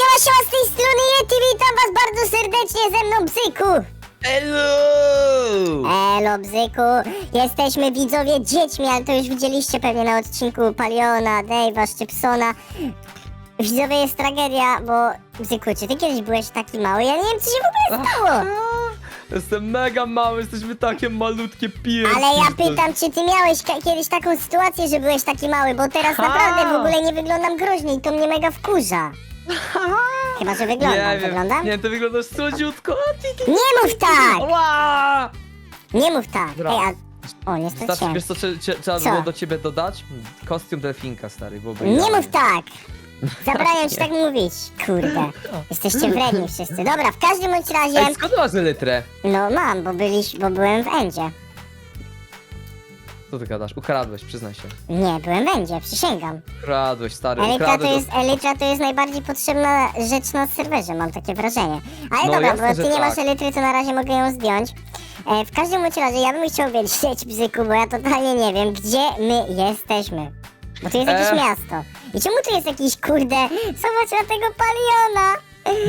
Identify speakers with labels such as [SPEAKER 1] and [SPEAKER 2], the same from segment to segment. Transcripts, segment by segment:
[SPEAKER 1] siema, siema, z tej strony Yeti, witam was bardzo serdecznie ze mną, Bzyku!
[SPEAKER 2] Hello!
[SPEAKER 1] Elo, Bzyku, jesteśmy widzowie dziećmi, ale to już widzieliście pewnie na odcinku Paliona, Dave'a, Szczypsona. Widzowie, jest tragedia, bo... Bzyku, czy ty kiedyś byłeś taki mały? Ja nie wiem, co się w ogóle stało!
[SPEAKER 2] Jestem mega mały, jesteśmy takie malutkie pies.
[SPEAKER 1] Ale ja pytam, czy ty miałeś ka- kiedyś taką sytuację, że byłeś taki mały, bo teraz
[SPEAKER 2] Ha!
[SPEAKER 1] naprawdę w ogóle nie wyglądam groźnie i to mnie mega wkurza. Chyba, że wyglądam,
[SPEAKER 2] Nie
[SPEAKER 1] wyglądam?
[SPEAKER 2] nie, ty wyglądasz słodziutko. O, ty, ty.
[SPEAKER 1] Nie mów tak!
[SPEAKER 2] Ła!
[SPEAKER 1] Nie mów tak!
[SPEAKER 2] Dobra.
[SPEAKER 1] Ej, a... O, nie straciłem.
[SPEAKER 2] wiesz co, trzeba
[SPEAKER 1] Co?
[SPEAKER 2] było do ciebie dodać? Kostium delfinka, stary, byłoby
[SPEAKER 1] Nie
[SPEAKER 2] idealnie.
[SPEAKER 1] mów tak! Zabraniam ci tak mówić, kurde. Jesteście wredni wszyscy. Dobra, w każdym bądź razie...
[SPEAKER 2] Ej, skąd masz litrę?
[SPEAKER 1] No mam, bo, byliś, bo byłem w Endzie.
[SPEAKER 2] Co ty gadasz? Ukradłeś, przyznaj się.
[SPEAKER 1] Nie, byłem w Endzie, przysięgam.
[SPEAKER 2] Ukradłeś, stary,
[SPEAKER 1] Elytra to jest, Elytra to jest najbardziej potrzebna rzecz na serwerze, mam takie wrażenie. Ale
[SPEAKER 2] No
[SPEAKER 1] dobra,
[SPEAKER 2] jasne,
[SPEAKER 1] bo
[SPEAKER 2] że
[SPEAKER 1] ty nie masz
[SPEAKER 2] tak.
[SPEAKER 1] Elytry, to na razie mogę ją zdjąć. E, w każdym bądź razie ja bym chciał wiedzieć, Bzyku, bo ja totalnie nie wiem, gdzie my jesteśmy. Bo tu jest jakieś
[SPEAKER 2] E.
[SPEAKER 1] miasto. I czemu tu jest jakiś, kurde, zobacz na tego paliona!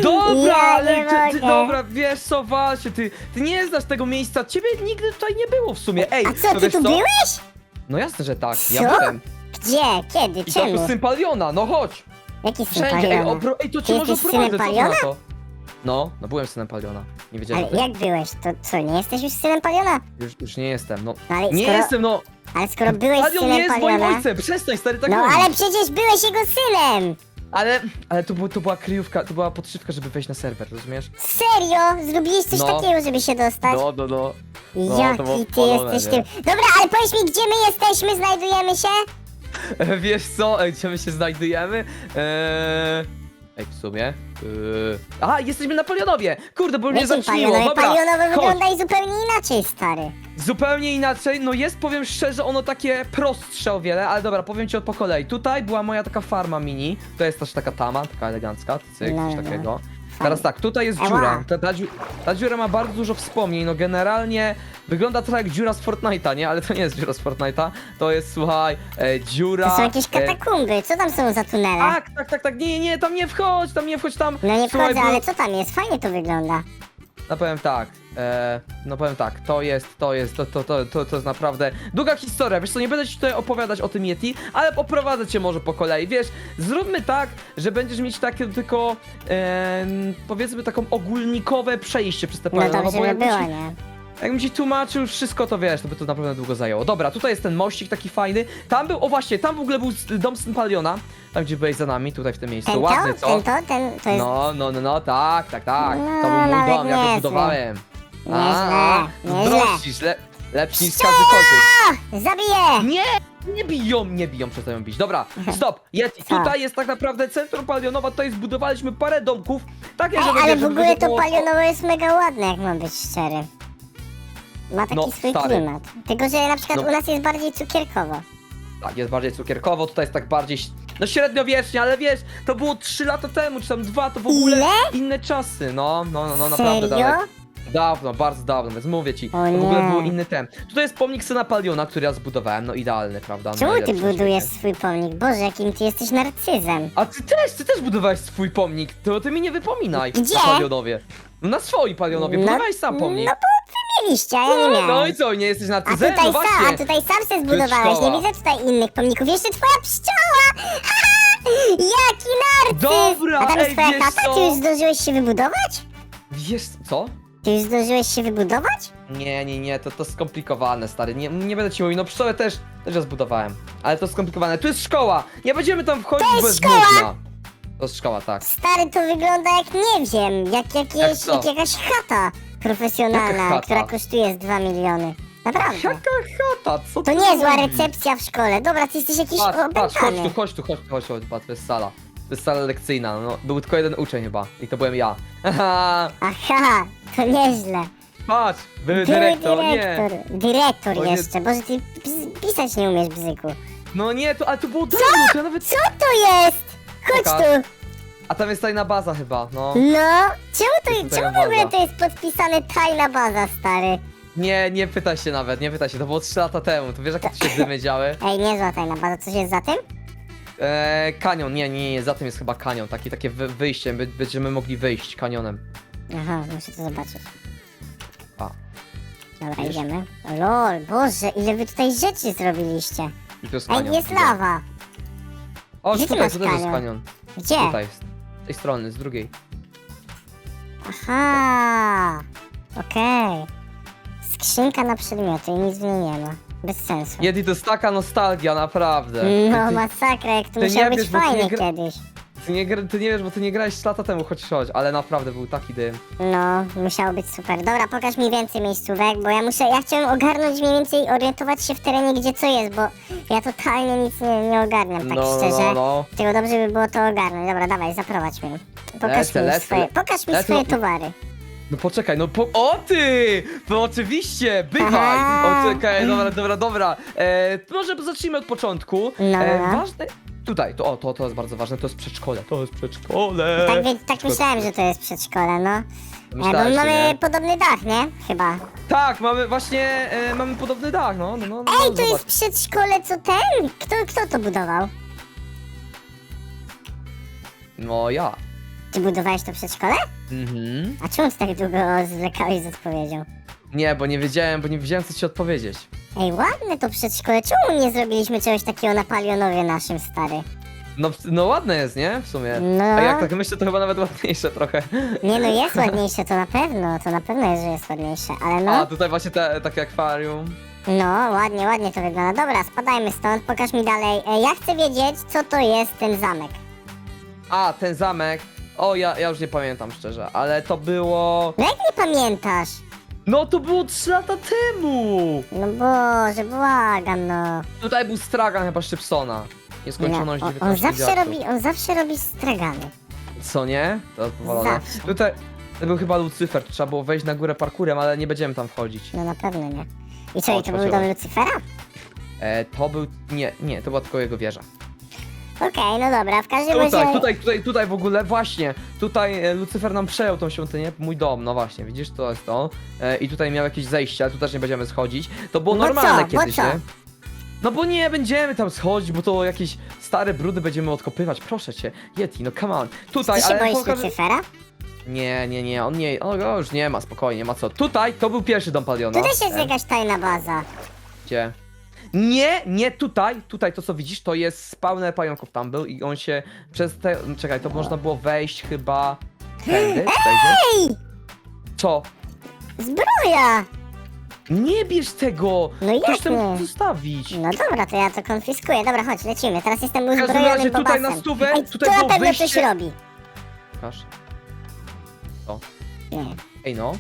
[SPEAKER 2] Dobra,
[SPEAKER 1] ja
[SPEAKER 2] ale
[SPEAKER 1] nie
[SPEAKER 2] ty, ty,
[SPEAKER 1] mogę.
[SPEAKER 2] dobra, wiesz co, właśnie, ty, ty nie znasz tego miejsca, ciebie nigdy tutaj nie było w sumie, ej,
[SPEAKER 1] A co,
[SPEAKER 2] to
[SPEAKER 1] ty
[SPEAKER 2] wiesz
[SPEAKER 1] tu
[SPEAKER 2] co?
[SPEAKER 1] byłeś?
[SPEAKER 2] No jasne, że tak,
[SPEAKER 1] Co?
[SPEAKER 2] ja byłem.
[SPEAKER 1] Gdzie? Kiedy?
[SPEAKER 2] I to
[SPEAKER 1] Czemu?
[SPEAKER 2] syn Paliona, no chodź.
[SPEAKER 1] Jaki syn
[SPEAKER 2] Wszędzie, ej,
[SPEAKER 1] paliona?
[SPEAKER 2] opro, ej to
[SPEAKER 1] Ty
[SPEAKER 2] cię może
[SPEAKER 1] jesteś synem
[SPEAKER 2] oprowadzę, co ty na
[SPEAKER 1] Paliona?
[SPEAKER 2] to? No, no byłem synem Paliona, nie wiedziałem,
[SPEAKER 1] Ale
[SPEAKER 2] że
[SPEAKER 1] jak byłeś? To co, nie jesteś już synem paliona?
[SPEAKER 2] już, już nie jestem, no.
[SPEAKER 1] No ale
[SPEAKER 2] Nie
[SPEAKER 1] skoro,
[SPEAKER 2] jestem, no,
[SPEAKER 1] ale skoro byłeś
[SPEAKER 2] nie
[SPEAKER 1] synem
[SPEAKER 2] jest moim ojcem, przestań stary tak
[SPEAKER 1] No ale przecież byłeś jego synem!
[SPEAKER 2] Ale, ale to, był, to była kryjówka, to była podszywka, żeby wejść na serwer, rozumiesz?
[SPEAKER 1] Serio? Zrobiłeś coś
[SPEAKER 2] No.
[SPEAKER 1] takiego, żeby się dostać?
[SPEAKER 2] No, no, no. no, to
[SPEAKER 1] Jaki ty jesteś
[SPEAKER 2] nie?
[SPEAKER 1] tym... Dobra, ale powiedz mi, gdzie my jesteśmy, znajdujemy się?
[SPEAKER 2] Wiesz co, Ej, gdzie my się znajdujemy? Eee... Ej, w sumie... Eee... Aha, jesteśmy na Palionowie! Kurde, bo mnie
[SPEAKER 1] Jakim
[SPEAKER 2] zaczniło,
[SPEAKER 1] palionowie?
[SPEAKER 2] dobra,
[SPEAKER 1] Palionowe
[SPEAKER 2] chodź.
[SPEAKER 1] wygląda i zupełnie inaczej, stary.
[SPEAKER 2] Zupełnie inaczej, no jest, powiem szczerze, ono takie prostsze o wiele, ale dobra, powiem ci od po kolei. Tutaj była moja taka farma mini, to jest też taka tama, taka elegancka, cyk,
[SPEAKER 1] No,
[SPEAKER 2] coś
[SPEAKER 1] no.
[SPEAKER 2] takiego. Teraz tak, tutaj jest
[SPEAKER 1] Ała.
[SPEAKER 2] dziura, ta, ta, dziu- ta dziura ma bardzo dużo wspomnień, no generalnie wygląda trochę jak dziura z Fortnite'a, nie? Ale to nie jest dziura z Fortnite'a, to jest, słuchaj, e, dziura...
[SPEAKER 1] To są jakieś
[SPEAKER 2] e,
[SPEAKER 1] katakumby, co tam są za tunele?
[SPEAKER 2] tak, tak, tak, tak, nie, nie, tam nie wchodź, tam nie wchodź, tam...
[SPEAKER 1] No nie
[SPEAKER 2] Słuchaj,
[SPEAKER 1] wchodzę, ale co tam jest? Fajnie to wygląda.
[SPEAKER 2] No powiem tak, e, no powiem tak, to jest, to jest, to, to, to, to, to jest naprawdę długa historia, wiesz co, nie będę ci tutaj opowiadać o tym Yeti, ale oprowadzę cię może po kolei, wiesz, zróbmy tak, że będziesz mieć takie tylko, e, powiedzmy taką ogólnikowe przejście przez te
[SPEAKER 1] No
[SPEAKER 2] paliona,
[SPEAKER 1] dobrze
[SPEAKER 2] bo
[SPEAKER 1] by
[SPEAKER 2] jakbym
[SPEAKER 1] było, nie?
[SPEAKER 2] Jakbym ci tłumaczył wszystko, to wiesz, to by to naprawdę długo zajęło. Dobra, tutaj jest ten mościk taki fajny, tam był, o właśnie, tam w ogóle był dom Syn Paliona, tam gdzie byłeś za nami, tutaj w tym miejscu,
[SPEAKER 1] Ten
[SPEAKER 2] ładny
[SPEAKER 1] to?
[SPEAKER 2] co?
[SPEAKER 1] Ten to? Ten to jest...
[SPEAKER 2] No, no, no, no, tak, tak, tak.
[SPEAKER 1] No,
[SPEAKER 2] to był mój
[SPEAKER 1] nawet
[SPEAKER 2] dom, ja go
[SPEAKER 1] niezły.
[SPEAKER 2] budowałem.
[SPEAKER 1] Nieźle, nieźle.
[SPEAKER 2] Le, lepszy niż każdy kotyk.
[SPEAKER 1] Zabiję!
[SPEAKER 2] Nie! Nie biją, nie biją, przestają bić. Dobra, stop. Yeti,
[SPEAKER 1] Co?
[SPEAKER 2] tutaj jest tak naprawdę centrum palionowa, tutaj zbudowaliśmy parę domków. Takie,
[SPEAKER 1] Ej,
[SPEAKER 2] żeby
[SPEAKER 1] ale
[SPEAKER 2] wiesz,
[SPEAKER 1] w
[SPEAKER 2] żeby
[SPEAKER 1] ogóle to
[SPEAKER 2] było-
[SPEAKER 1] palionowe jest mega ładne, jak mam być szczery. Ma taki
[SPEAKER 2] No,
[SPEAKER 1] swój
[SPEAKER 2] stary.
[SPEAKER 1] klimat. Tylko, że na przykład
[SPEAKER 2] No.
[SPEAKER 1] u nas jest bardziej cukierkowo.
[SPEAKER 2] Tak, jest bardziej cukierkowo, tutaj jest tak bardziej, no średniowiecznie, ale wiesz, to było 3 lata temu, czy tam 2, to w ogóle
[SPEAKER 1] Ile?
[SPEAKER 2] inne czasy, no, no, no, no naprawdę
[SPEAKER 1] Serio?
[SPEAKER 2] daleko. Dawno, bardzo dawno, więc mówię ci,
[SPEAKER 1] O
[SPEAKER 2] to w ogóle
[SPEAKER 1] nie.
[SPEAKER 2] było inny ten. Tutaj jest pomnik syna Paliona, który ja zbudowałem, no idealny, prawda?
[SPEAKER 1] Czemu ty
[SPEAKER 2] Najlepszy na
[SPEAKER 1] budujesz swój pomnik? Boże, jakim ty jesteś narcyzem.
[SPEAKER 2] A ty też, ty też budowałeś swój pomnik, to ty mi nie wypominaj.
[SPEAKER 1] Gdzie?
[SPEAKER 2] Na Palionowie. No na swoim Palionowie, budowałeś sam pomnik.
[SPEAKER 1] No bo mieliście, a ja nie miałem.
[SPEAKER 2] No i co, nie jesteś na
[SPEAKER 1] A
[SPEAKER 2] tyzem?
[SPEAKER 1] tutaj,
[SPEAKER 2] No
[SPEAKER 1] sam,
[SPEAKER 2] właśnie.
[SPEAKER 1] a tutaj sam se zbudowałeś,
[SPEAKER 2] szkoła.
[SPEAKER 1] nie widzę tutaj innych pomników. Jeszcze twoja pszczoła! Jaki narcyz!
[SPEAKER 2] Dobra,
[SPEAKER 1] A tam jest
[SPEAKER 2] ej,
[SPEAKER 1] twoja
[SPEAKER 2] wiesz
[SPEAKER 1] chata?
[SPEAKER 2] co?
[SPEAKER 1] Ty już zdążyłeś się wybudować?
[SPEAKER 2] Wiesz co?
[SPEAKER 1] Ty już zdążyłeś się wybudować?
[SPEAKER 2] Nie, nie, nie, to, to skomplikowane, stary. Nie, nie będę ci mówił, no pszczołę też, też ja zbudowałem. Ale to skomplikowane. Tu jest szkoła! Nie będziemy tam wchodzić,
[SPEAKER 1] To jest
[SPEAKER 2] bo jest
[SPEAKER 1] szkoła!
[SPEAKER 2] nudna. To jest szkoła, tak.
[SPEAKER 1] Stary, to wygląda jak nie wiem, jak, jakieś,
[SPEAKER 2] Jak co?
[SPEAKER 1] jak jakaś chata profesjonalna,
[SPEAKER 2] Jaka chata?
[SPEAKER 1] która kosztuje z 2 miliony. Naprawdę.
[SPEAKER 2] Jaka chata? Co
[SPEAKER 1] To
[SPEAKER 2] ty
[SPEAKER 1] niezła
[SPEAKER 2] robisz?
[SPEAKER 1] recepcja w szkole. Dobra, ty jesteś jakiś
[SPEAKER 2] Patrz, patrz, chodź tu, chodź tu, chodź tu, chodź tu, patrz, to jest sala. To jest sala lekcyjna, no. Był tylko jeden uczeń chyba. I to byłem ja. Haha,
[SPEAKER 1] Aha, to nieźle.
[SPEAKER 2] patrz, były
[SPEAKER 1] Były
[SPEAKER 2] dyrektor, nie.
[SPEAKER 1] dyrektor. Dyrektor
[SPEAKER 2] O nie.
[SPEAKER 1] jeszcze. Boże, ty pis- pisać nie umiesz, bzyku.
[SPEAKER 2] No nie, to, ale to było dawno, to ja nawet...
[SPEAKER 1] Co to jest? Chodź tu.
[SPEAKER 2] A tam jest tajna baza chyba, no.
[SPEAKER 1] No, czemu, to,
[SPEAKER 2] Jest
[SPEAKER 1] czemu w ogóle
[SPEAKER 2] baza.
[SPEAKER 1] to jest podpisane tajna baza, stary?
[SPEAKER 2] Nie, nie pytaj się nawet, nie pytaj się, to było 3 lata temu, to wiesz jakie tu się dymy działy?
[SPEAKER 1] Ej, niezła tajna baza, coś jest za tym?
[SPEAKER 2] E, kanion, nie, nie, nie, za tym jest chyba kanion, takie, takie wy, wyjście, by, będziemy mogli wyjść kanionem.
[SPEAKER 1] Aha, muszę to zobaczyć.
[SPEAKER 2] A.
[SPEAKER 1] Dobra,
[SPEAKER 2] Widzisz?
[SPEAKER 1] idziemy. O lol, boże, ile wy tutaj rzeczy zrobiliście.
[SPEAKER 2] I to jest
[SPEAKER 1] Ej,
[SPEAKER 2] kanion.
[SPEAKER 1] jest lawa.
[SPEAKER 2] O,
[SPEAKER 1] Gdzie ty
[SPEAKER 2] tutaj,
[SPEAKER 1] masz
[SPEAKER 2] jest
[SPEAKER 1] kanion?
[SPEAKER 2] kanion.
[SPEAKER 1] Gdzie?
[SPEAKER 2] Tutaj jest. Z tej strony, z drugiej.
[SPEAKER 1] Aha. Okej. Skrzynka na przedmioty i nic w niej nie ma. Bez sensu.
[SPEAKER 2] Yeti, to jest taka nostalgia, naprawdę.
[SPEAKER 1] No
[SPEAKER 2] ty,
[SPEAKER 1] masakra, jak to
[SPEAKER 2] ty
[SPEAKER 1] musiało
[SPEAKER 2] nie
[SPEAKER 1] być
[SPEAKER 2] wiesz, bo ty
[SPEAKER 1] fajnie
[SPEAKER 2] nie gra-
[SPEAKER 1] kiedyś.
[SPEAKER 2] Ty, nie, ty nie wiesz, bo ty nie grałeś 3 lata temu, choć chodź, ale naprawdę był taki dym.
[SPEAKER 1] No, musiało być super. Dobra, pokaż mi więcej miejscówek, bo ja muszę, ja chciałem ogarnąć mniej więcej, orientować się w terenie, gdzie co jest, bo ja totalnie nic nie, nie ogarniam, tak
[SPEAKER 2] no,
[SPEAKER 1] szczerze.
[SPEAKER 2] no, no.
[SPEAKER 1] Tylko dobrze by było to ogarnąć. Dobra, dawaj, zaprowadź mnie. Pokaż
[SPEAKER 2] Lecę,
[SPEAKER 1] mi
[SPEAKER 2] lecę,
[SPEAKER 1] swoje,
[SPEAKER 2] le-
[SPEAKER 1] pokaż mi
[SPEAKER 2] lecę,
[SPEAKER 1] swoje
[SPEAKER 2] no-
[SPEAKER 1] towary.
[SPEAKER 2] No poczekaj, no po... O ty! No oczywiście, bywaj!
[SPEAKER 1] Aha.
[SPEAKER 2] O czekaj, dobra, dobra, dobra. E, może zacznijmy od początku.
[SPEAKER 1] No,
[SPEAKER 2] E,
[SPEAKER 1] no.
[SPEAKER 2] ważne... Tutaj, to, o, to, to jest bardzo ważne, to jest przedszkole, to jest przedszkole.
[SPEAKER 1] Tak, wie, tak myślałem, że to jest przedszkole, no. E, bo
[SPEAKER 2] Myślałeś,
[SPEAKER 1] my
[SPEAKER 2] że
[SPEAKER 1] mamy
[SPEAKER 2] nie?
[SPEAKER 1] podobny dach, nie? Chyba.
[SPEAKER 2] Tak, mamy właśnie, e, mamy podobny dach, no, no, no. no
[SPEAKER 1] Ej, to jest przedszkole, co ten? Kto, kto to budował?
[SPEAKER 2] No ja.
[SPEAKER 1] Ty budowałeś to przedszkole?
[SPEAKER 2] Mhm.
[SPEAKER 1] A czemu ty tak długo zwlekałeś z odpowiedzią?
[SPEAKER 2] Nie, bo nie wiedziałem, bo nie wiedziałem co ci odpowiedzieć.
[SPEAKER 1] Ej, ładne to przedszkole. Czemu nie zrobiliśmy czegoś takiego na Palionowie naszym, stary?
[SPEAKER 2] No, no ładne jest, nie? W sumie.
[SPEAKER 1] No.
[SPEAKER 2] A jak tak myślę, to chyba nawet ładniejsze trochę.
[SPEAKER 1] Nie no, jest ładniejsze, to na pewno. To na pewno jest, że jest ładniejsze, ale
[SPEAKER 2] A
[SPEAKER 1] no.
[SPEAKER 2] tutaj właśnie te, takie akwarium.
[SPEAKER 1] No, ładnie, ładnie to wygląda. Dobra, spadajmy stąd, pokaż mi dalej. E, ja chcę wiedzieć, co to jest ten zamek.
[SPEAKER 2] A, ten zamek. O, ja, ja już nie pamiętam szczerze, ale to było.
[SPEAKER 1] No jak nie pamiętasz?
[SPEAKER 2] No to było 3 lata temu!
[SPEAKER 1] No Boże, błagam, no.
[SPEAKER 2] Tutaj był stragan chyba Szczypsona.
[SPEAKER 1] no
[SPEAKER 2] Nieskończoność
[SPEAKER 1] on,
[SPEAKER 2] 19
[SPEAKER 1] on zawsze robi, on zawsze robi stragany.
[SPEAKER 2] Co nie? To.
[SPEAKER 1] Zawsze.
[SPEAKER 2] Tutaj to był chyba Lucyfer, trzeba było wejść na górę parkurem, ale nie będziemy tam wchodzić.
[SPEAKER 1] No na pewno nie. I co, i to był dom Lucyfera?
[SPEAKER 2] E, to był. Nie, nie, to była tylko jego wieża.
[SPEAKER 1] Okej, no dobra, w każdym razie...
[SPEAKER 2] Tutaj, tutaj, tutaj, tutaj w ogóle, właśnie. Tutaj e, Lucyfer nam przejął tą świątynię, mój dom, no właśnie, widzisz, to jest to. E, I tutaj miał jakieś zejście, ale tu też nie będziemy schodzić. To było
[SPEAKER 1] Bo
[SPEAKER 2] normalne
[SPEAKER 1] co? Bo
[SPEAKER 2] kiedyś,
[SPEAKER 1] co?
[SPEAKER 2] nie? No bo nie będziemy tam schodzić, bo to jakieś stare brudy będziemy odkopywać, proszę cię. Yeti, no come on. Tutaj,
[SPEAKER 1] Ty się
[SPEAKER 2] ale
[SPEAKER 1] boisz
[SPEAKER 2] pokażę...
[SPEAKER 1] Lucyfera?
[SPEAKER 2] Nie, nie, nie, on nie, on go już nie ma, spokojnie, nie ma co. Tutaj, to był pierwszy dom Paliona.
[SPEAKER 1] Tu też jest
[SPEAKER 2] Ten.
[SPEAKER 1] jakaś tajna baza.
[SPEAKER 2] Gdzie? Nie, nie tutaj, tutaj to co widzisz, to jest spawner pająków tam był i on się przez te, czekaj, to można było wejść chyba tędy.
[SPEAKER 1] Ej!
[SPEAKER 2] Co?
[SPEAKER 1] Zbroja!
[SPEAKER 2] Nie bierz tego!
[SPEAKER 1] No
[SPEAKER 2] Ktoś
[SPEAKER 1] jak
[SPEAKER 2] tam
[SPEAKER 1] nie?
[SPEAKER 2] zostawić.
[SPEAKER 1] No dobra, to ja to konfiskuję. Dobra, chodź, lecimy. Teraz jestem
[SPEAKER 2] każdym
[SPEAKER 1] uzbrojony
[SPEAKER 2] razie tutaj
[SPEAKER 1] bobasem.
[SPEAKER 2] na stówę,
[SPEAKER 1] Ej,
[SPEAKER 2] tutaj
[SPEAKER 1] to na
[SPEAKER 2] było
[SPEAKER 1] pewno
[SPEAKER 2] wyjście.
[SPEAKER 1] coś robi.
[SPEAKER 2] Pokaż.
[SPEAKER 1] Nie,
[SPEAKER 2] Ej no.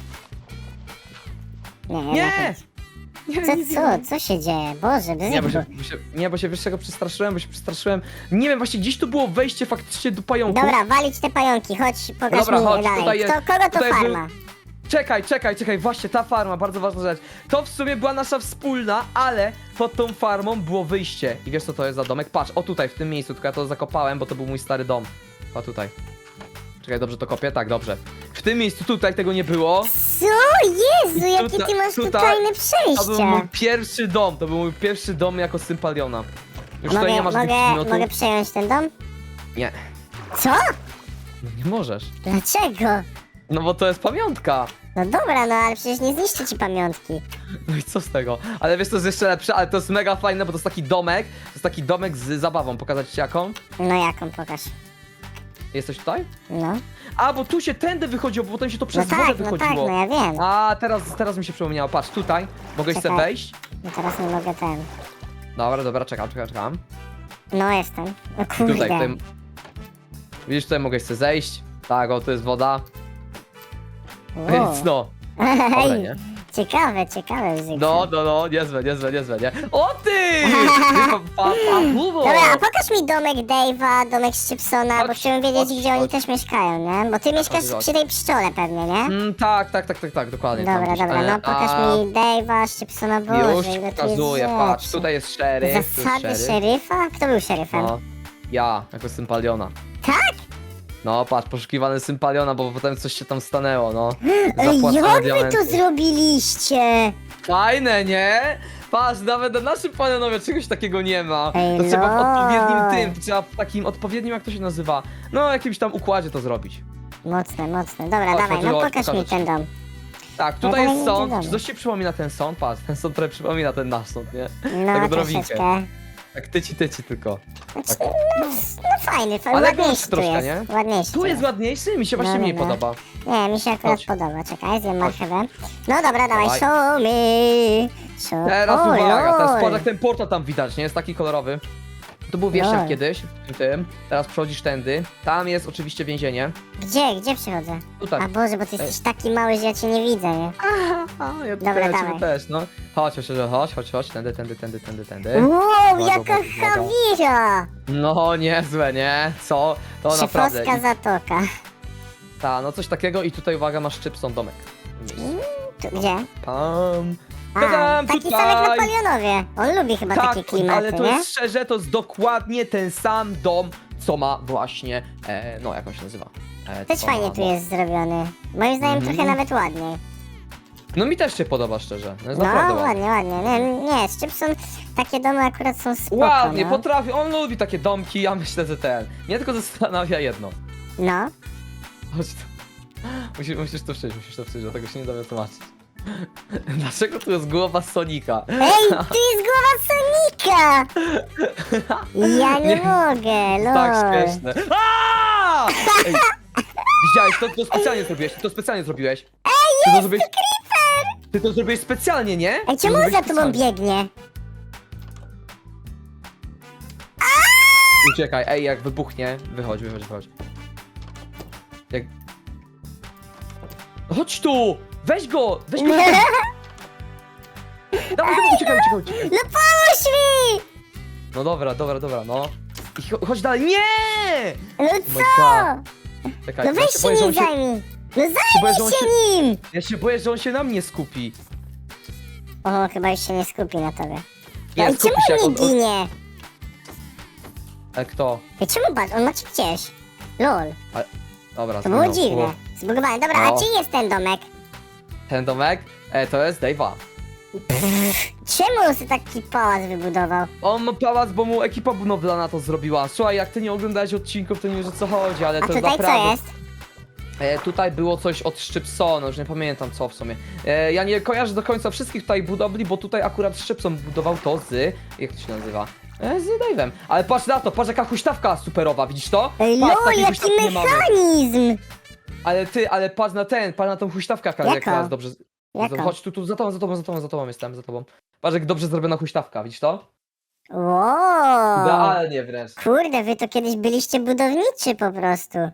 [SPEAKER 1] nie, nie.
[SPEAKER 2] Nie!
[SPEAKER 1] nie. Co, co, co się dzieje? Boże, bez
[SPEAKER 2] Nie, bo się, bo się, nie, bo się wiesz czego przestraszyłem, bo się przestraszyłem. Nie wiem, właśnie gdzieś tu było wejście faktycznie do pająków.
[SPEAKER 1] Dobra, walić te pająki, chodź, pokaż
[SPEAKER 2] Dobra,
[SPEAKER 1] mi
[SPEAKER 2] chodź,
[SPEAKER 1] dalej.
[SPEAKER 2] tutaj jest-
[SPEAKER 1] Kto, kogo to
[SPEAKER 2] tutaj był-
[SPEAKER 1] farma?
[SPEAKER 2] Czekaj, czekaj, czekaj, właśnie ta farma, bardzo ważna rzecz. To w sumie była nasza wspólna, ale pod tą farmą było wyjście. I wiesz co to jest za domek? Patrz, o tutaj, w tym miejscu, tylko ja to zakopałem, bo to był mój stary dom. O tutaj. Czekaj, dobrze to kopię? Tak, dobrze. W tym miejscu tutaj tego nie było.
[SPEAKER 1] Co? Jezu,
[SPEAKER 2] I
[SPEAKER 1] jakie
[SPEAKER 2] tutaj-
[SPEAKER 1] ty masz tu
[SPEAKER 2] tutaj-
[SPEAKER 1] tajne
[SPEAKER 2] To był mój
[SPEAKER 1] przejście.
[SPEAKER 2] pierwszy dom, to był mój pierwszy dom jako Sympaliona. Już
[SPEAKER 1] Mogę,
[SPEAKER 2] tutaj nie masz tych
[SPEAKER 1] mogę,
[SPEAKER 2] przedmiotów.
[SPEAKER 1] mogę przejąć ten dom?
[SPEAKER 2] Nie,
[SPEAKER 1] Co?
[SPEAKER 2] no nie możesz.
[SPEAKER 1] Dlaczego?
[SPEAKER 2] No bo to jest pamiątka.
[SPEAKER 1] No dobra, no ale przecież nie zniszczę ci pamiątki.
[SPEAKER 2] No i co z tego? Ale wiesz, to jest jeszcze lepsze, ale to jest mega fajne, bo to jest taki domek, to jest taki domek z zabawą. Pokazać ci jaką?
[SPEAKER 1] No jaką, pokaż.
[SPEAKER 2] Jesteś tutaj?
[SPEAKER 1] No.
[SPEAKER 2] A, bo tu się tędy wychodziło, bo potem się to
[SPEAKER 1] No
[SPEAKER 2] przez
[SPEAKER 1] tak,
[SPEAKER 2] wodę
[SPEAKER 1] no tak,
[SPEAKER 2] wychodziło.
[SPEAKER 1] no ja wiem.
[SPEAKER 2] A, teraz, teraz mi się przypomniało. Patrz, tutaj. Mogłeś sobie
[SPEAKER 1] Czekaj.
[SPEAKER 2] wejść?
[SPEAKER 1] No teraz nie mogę ten.
[SPEAKER 2] Dobra, dobra, czekam, czekam, czekam.
[SPEAKER 1] No jestem. O
[SPEAKER 2] I
[SPEAKER 1] kurde.
[SPEAKER 2] tutaj, tutaj... Widzisz, tutaj mogłeś sobie zejść. Tak, o, tu jest woda. Więc no. Dobre,
[SPEAKER 1] Ej,
[SPEAKER 2] nie?
[SPEAKER 1] Ciekawe, ciekawe bzyk.
[SPEAKER 2] No, no, no, niezłe, niezłe, niezłe, nie? O ty! pa, pa, pa!
[SPEAKER 1] Dobra, a pokaż mi domek Dave'a, domek Szczypsona, bo
[SPEAKER 2] Chodź,
[SPEAKER 1] chciałbym wiedzieć,
[SPEAKER 2] chodź,
[SPEAKER 1] gdzie oni
[SPEAKER 2] chodź.
[SPEAKER 1] też mieszkają, nie? Bo ty mieszkasz
[SPEAKER 2] chodź.
[SPEAKER 1] przy tej pszczole pewnie, nie?
[SPEAKER 2] Mm, tak, tak, tak, tak, tak, dokładnie. tam
[SPEAKER 1] Dobra,
[SPEAKER 2] gdzieś.
[SPEAKER 1] dobra, no
[SPEAKER 2] E,
[SPEAKER 1] pokaż
[SPEAKER 2] a-
[SPEAKER 1] mi Dave'a, Szczypsona, Boże,
[SPEAKER 2] Już
[SPEAKER 1] ile tu
[SPEAKER 2] pokazuję,
[SPEAKER 1] jest
[SPEAKER 2] patrz,
[SPEAKER 1] rzeczy.
[SPEAKER 2] tutaj jest szeryf, tu jest
[SPEAKER 1] Zasady
[SPEAKER 2] szeryf.
[SPEAKER 1] szeryfa? Kto był szeryfem?
[SPEAKER 2] No, ja, jako Sympaliona.
[SPEAKER 1] Tak?
[SPEAKER 2] No, patrz, poszukiwany Sympaliona, bo potem coś się tam stanęło, no.
[SPEAKER 1] Ej,
[SPEAKER 2] Zapłacone
[SPEAKER 1] jak wy
[SPEAKER 2] diamenty.
[SPEAKER 1] to zrobiliście?
[SPEAKER 2] Fajne, nie? Patrz, nawet na naszym Palionowie czegoś takiego nie ma.
[SPEAKER 1] Ej,
[SPEAKER 2] To trzeba w odpowiednim tym, to trzeba w takim odpowiednim, jak to się nazywa, no jakimś tam układzie to zrobić.
[SPEAKER 1] Mocne, mocne. Dobra,
[SPEAKER 2] Chodź,
[SPEAKER 1] dawaj,
[SPEAKER 2] chodź,
[SPEAKER 1] no
[SPEAKER 2] chodź,
[SPEAKER 1] pokaż
[SPEAKER 2] pokażę
[SPEAKER 1] mi
[SPEAKER 2] ci.
[SPEAKER 1] ten dom.
[SPEAKER 2] Tak,
[SPEAKER 1] No
[SPEAKER 2] tutaj
[SPEAKER 1] to
[SPEAKER 2] jest sąd. Czy coś ci przypomina ten sąd? Patrz, ten sąd trochę przypomina ten nasz sąd, nie?
[SPEAKER 1] No,
[SPEAKER 2] Taką drobinkę.
[SPEAKER 1] troszeczkę.
[SPEAKER 2] Tak tyci, tyci tylko.
[SPEAKER 1] Znaczy, no, no fajny, fajny,
[SPEAKER 2] Ale
[SPEAKER 1] ładniejszy
[SPEAKER 2] gorszy
[SPEAKER 1] tu
[SPEAKER 2] troszkę,
[SPEAKER 1] jest.
[SPEAKER 2] nie?
[SPEAKER 1] Ładniejszy
[SPEAKER 2] Tu jest ładniejszy, mi się właśnie
[SPEAKER 1] No, no,
[SPEAKER 2] mniej
[SPEAKER 1] no.
[SPEAKER 2] podoba.
[SPEAKER 1] Nie, mi się akurat
[SPEAKER 2] Chodź.
[SPEAKER 1] podoba. Czekaj, zjem marchewę. No dobra, dawaj,
[SPEAKER 2] Dawaj.
[SPEAKER 1] show me. Show...
[SPEAKER 2] Teraz
[SPEAKER 1] o,
[SPEAKER 2] uwaga, teraz
[SPEAKER 1] lol.
[SPEAKER 2] patrz jak ten portal tam widać, nie? Jest taki kolorowy. Tu był wieszak
[SPEAKER 1] Lol.
[SPEAKER 2] kiedyś, w tym, tym. Teraz przechodzisz tędy. Tam jest oczywiście więzienie.
[SPEAKER 1] Gdzie, gdzie przychodzę?
[SPEAKER 2] Tutaj.
[SPEAKER 1] A Boże, bo ty jesteś taki mały, że ja cię nie widzę, nie?
[SPEAKER 2] A, ja
[SPEAKER 1] Dobra,
[SPEAKER 2] tutaj ja
[SPEAKER 1] dawaj.
[SPEAKER 2] ciebie też, no. Chodź, chodź, chodź, chodź, chodź, tędy, tędy, tędy, tędy, tędy.
[SPEAKER 1] Wow,
[SPEAKER 2] Uwaga,
[SPEAKER 1] jaka
[SPEAKER 2] uwaga,
[SPEAKER 1] chawira!
[SPEAKER 2] No, niezłe, nie? Co? To naprawdę.
[SPEAKER 1] Szefowska zatoka.
[SPEAKER 2] Ta, no coś takiego i tutaj, uwaga, masz Szczypson domek.
[SPEAKER 1] Tu, gdzie?
[SPEAKER 2] Tam.
[SPEAKER 1] A,
[SPEAKER 2] Tadam,
[SPEAKER 1] taki
[SPEAKER 2] tutaj.
[SPEAKER 1] sam jak Napoleonowie. On lubi chyba
[SPEAKER 2] Tak,
[SPEAKER 1] takie klimaty,
[SPEAKER 2] ale to
[SPEAKER 1] nie?
[SPEAKER 2] jest szczerze, to jest dokładnie ten sam dom, co ma właśnie, e, no jak on się nazywa? E,
[SPEAKER 1] Też
[SPEAKER 2] co
[SPEAKER 1] fajnie
[SPEAKER 2] ma,
[SPEAKER 1] tu
[SPEAKER 2] bo-
[SPEAKER 1] jest zrobiony. Moim zdaniem
[SPEAKER 2] Mhm.
[SPEAKER 1] trochę nawet ładniej.
[SPEAKER 2] No mi też się podoba szczerze, no jest
[SPEAKER 1] No,
[SPEAKER 2] naprawdę
[SPEAKER 1] ładnie,
[SPEAKER 2] ładnie.
[SPEAKER 1] ładnie. Nie, nie, Szczypson, takie domy akurat są spoko,
[SPEAKER 2] Ładnie,
[SPEAKER 1] no.
[SPEAKER 2] potrafi, on lubi takie domki, ja myślę, że ten. Mnie tylko zastanawia jedno.
[SPEAKER 1] No.
[SPEAKER 2] Chodź tu. Musisz, musisz to przejść, musisz to przejść, dlatego się nie da tłumaczyć. Dlaczego tu jest głowa Sonika?
[SPEAKER 1] Ej, tu jest głowa Sonika! Ja nie,
[SPEAKER 2] Nie,
[SPEAKER 1] mogę, lol.
[SPEAKER 2] Tak śmieszne. Aaaa! Ej, widziałeś, to, to specjalnie zrobiłeś, ty to specjalnie zrobiłeś. Ej, ty to zrobiłeś... Ty to zrobiłeś specjalnie, nie?
[SPEAKER 1] Ej, czemu on za tobą biegnie?
[SPEAKER 2] Uciekaj, ej, jak wybuchnie, wychodź, wychodź, wychodź. Jak... Chodź tu! Weź go! Weź go! Dawaj, dawaj, uciekaj, uciekaj, uciekaj.
[SPEAKER 1] No pomóż mi!
[SPEAKER 2] No dobra, dobra, dobra, no. I cho- chodź dalej, nie!
[SPEAKER 1] No
[SPEAKER 2] my
[SPEAKER 1] co?
[SPEAKER 2] God. Czekaj,
[SPEAKER 1] No
[SPEAKER 2] ja
[SPEAKER 1] weź
[SPEAKER 2] się boję, że
[SPEAKER 1] nim
[SPEAKER 2] on się...
[SPEAKER 1] zajmij! No
[SPEAKER 2] boję, że
[SPEAKER 1] zajmij
[SPEAKER 2] on
[SPEAKER 1] się nim!
[SPEAKER 2] Ja się boję, że on się na mnie skupi.
[SPEAKER 1] O, chyba już się nie skupi na tobie.
[SPEAKER 2] Nie,
[SPEAKER 1] Ej,
[SPEAKER 2] skupi
[SPEAKER 1] czemu
[SPEAKER 2] się, jak
[SPEAKER 1] nie
[SPEAKER 2] on... on...
[SPEAKER 1] ginie?
[SPEAKER 2] E, kto?
[SPEAKER 1] Ej, czemu patrz, on ma cię gdzieś? Lol,
[SPEAKER 2] Dobra,
[SPEAKER 1] to było
[SPEAKER 2] zginął.
[SPEAKER 1] dziwne. Zbugowane. Dobra, a
[SPEAKER 2] No.
[SPEAKER 1] czyj jest ten domek?
[SPEAKER 2] Ten domek? E, to jest Dave'a.
[SPEAKER 1] Czemu on sobie taki pałac wybudował?
[SPEAKER 2] On ma pałac, bo mu ekipa budowlana to zrobiła. Słuchaj, jak ty nie oglądałeś odcinków, to nie wiesz o co chodzi, ale
[SPEAKER 1] A
[SPEAKER 2] to jest
[SPEAKER 1] tutaj
[SPEAKER 2] naprawdę...
[SPEAKER 1] co jest?
[SPEAKER 2] E, tutaj było coś od Szczypsona, już nie pamiętam co w sumie. E, ja nie kojarzę do końca wszystkich tutaj budowli, bo tutaj akurat Szczypson budował to z... Jak to się nazywa? E, z Dave'em. Ale patrz na to, patrz jaka huśtawka superowa, widzisz to? Patrz,
[SPEAKER 1] lol, jaki
[SPEAKER 2] huśtawki nie mamy.
[SPEAKER 1] mechanizm!
[SPEAKER 2] Ale ty, ale patrz na ten, patrz na tą huśtawkę, jaka jak teraz dobrze...
[SPEAKER 1] Jaka?
[SPEAKER 2] Chodź tu, tu, za tobą, za tobą, za tobą, za tobą jestem, za tobą. Patrz jak dobrze zrobiona huśtawka, widzisz to?
[SPEAKER 1] Wow!
[SPEAKER 2] Idealnie wręcz.
[SPEAKER 1] Kurde, wy to kiedyś byliście budowniczy po prostu. Ej,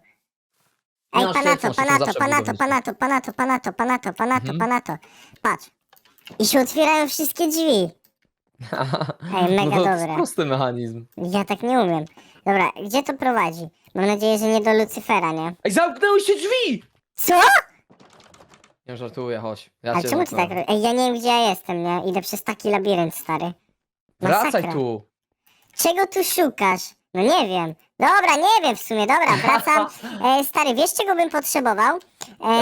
[SPEAKER 2] No,
[SPEAKER 1] panato, panato,
[SPEAKER 2] zawsze
[SPEAKER 1] panato,
[SPEAKER 2] budowniczy.
[SPEAKER 1] panato, panato, panato, panato, panato,
[SPEAKER 2] Mhm.
[SPEAKER 1] panato. Patrz. I się otwierają wszystkie drzwi. Ej, mega
[SPEAKER 2] no to jest
[SPEAKER 1] dobre.
[SPEAKER 2] prosty mechanizm.
[SPEAKER 1] Ja tak nie umiem. Dobra, gdzie to prowadzi? Mam nadzieję, że nie do Lucyfera, nie?
[SPEAKER 2] Ej, zamknęły się drzwi!
[SPEAKER 1] Co?
[SPEAKER 2] Nie żartuję, chodź. Ja
[SPEAKER 1] Ale
[SPEAKER 2] cię
[SPEAKER 1] czemu ty tak
[SPEAKER 2] zamknąłem.
[SPEAKER 1] Ej, ja nie wiem, gdzie ja jestem, nie? Idę przez taki labirynt, stary.
[SPEAKER 2] Wracaj
[SPEAKER 1] Masakra.
[SPEAKER 2] tu!
[SPEAKER 1] Czego tu szukasz? No nie wiem. Dobra, nie wiem w sumie, dobra, wracam. E, stary, wiesz czego bym potrzebował? E,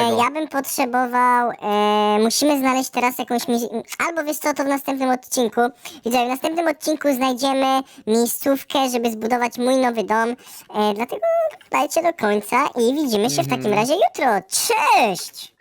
[SPEAKER 2] Czego?
[SPEAKER 1] ja bym potrzebował, e, musimy znaleźć teraz jakąś, mi- albo wiesz co, to w następnym odcinku. Widzę, w następnym odcinku znajdziemy miejscówkę, żeby zbudować mój nowy dom. E, dlatego dajcie do końca i widzimy się w takim
[SPEAKER 2] Mhm.
[SPEAKER 1] razie jutro. Cześć!